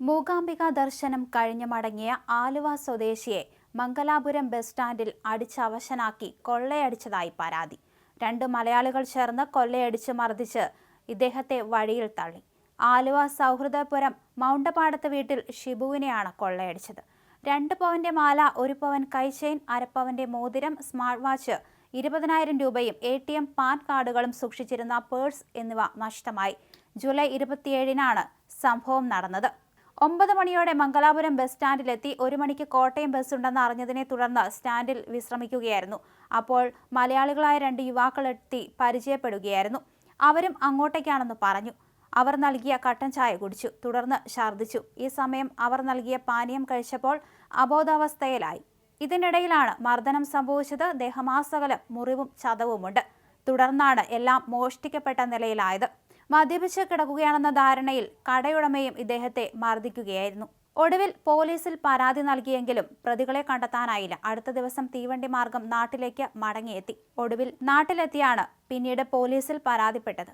മൂകാംബിക ദർശനം കഴിഞ്ഞ് മടങ്ങിയ ആലുവ സ്വദേശിയെ മംഗലാപുരം ബസ് സ്റ്റാൻഡിൽ അടിച്ചവശനാക്കി കൊള്ളയടിച്ചതായി പരാതി. രണ്ട് മലയാളികൾ ചേർന്ന് കൊള്ളയടിച്ച് മർദ്ദിച്ച് ഇദ്ദേഹത്തെ വഴിയിൽ തള്ളി. ആലുവ സൗഹൃദപുരം മൗണ്ടപാടത്ത് വീട്ടിൽ ഷിബുവിനെയാണ് കൊള്ളയടിച്ചത്. രണ്ട് പവന്റെ മാല ഒരു പവൻ കൈചെയിൻ അരപ്പവന്റെ മോതിരം സ്മാർട്ട് വാച്ച് ഇരുപതിനായിരം രൂപയും എ ടി എം പാൻ കാർഡുകളും സൂക്ഷിച്ചിരുന്ന പേഴ്സ് എന്നിവ നഷ്ടമായി. ജൂലൈ ഇരുപത്തിയേഴിനാണ് സംഭവം നടന്നത്. ഒമ്പത് മണിയോടെ മംഗലാപുരം ബസ് സ്റ്റാൻഡിലെത്തി ഒരു മണിക്ക് കോട്ടയം ബസ് ഉണ്ടെന്ന് അറിഞ്ഞതിനെ തുടർന്ന് സ്റ്റാൻഡിൽ വിശ്രമിക്കുകയായിരുന്നു. അപ്പോൾ മലയാളികളായ രണ്ട് യുവാക്കളെത്തി പരിചയപ്പെടുകയായിരുന്നു. അവരും അങ്ങോട്ടേക്കാണെന്ന് പറഞ്ഞു. അവർ നൽകിയ കട്ടൻ ചായ കുടിച്ചു തുടർന്ന് ഛർദ്ദിച്ചു. ഈ സമയം അവർ നൽകിയ പാനീയം കഴിച്ചപ്പോൾ അബോധാവസ്ഥയിലായി. ഇതിനിടയിലാണ് മർദ്ദനം സംഭവിച്ചത്. ദേഹമാസകലം മുറിവും ചതവുമുണ്ട്. തുടർന്നാണ് എല്ലാം മോഷ്ടിക്കപ്പെട്ട നിലയിലായത്. മദ്യപിച്ച് കിടക്കുകയാണെന്ന ധാരണയിൽ കടയുടമയും ഇദ്ദേഹത്തെ മർദ്ദിക്കുകയായിരുന്നു. ഒടുവിൽ പോലീസിൽ പരാതി നൽകിയെങ്കിലും പ്രതികളെ കണ്ടെത്താനായില്ല. അടുത്ത ദിവസം തീവണ്ടി മാർഗം നാട്ടിലേക്ക് മടങ്ങിയെത്തി. ഒടുവിൽ നാട്ടിലെത്തിയാണ് പിന്നീട് പോലീസിൽ പരാതിപ്പെട്ടത്.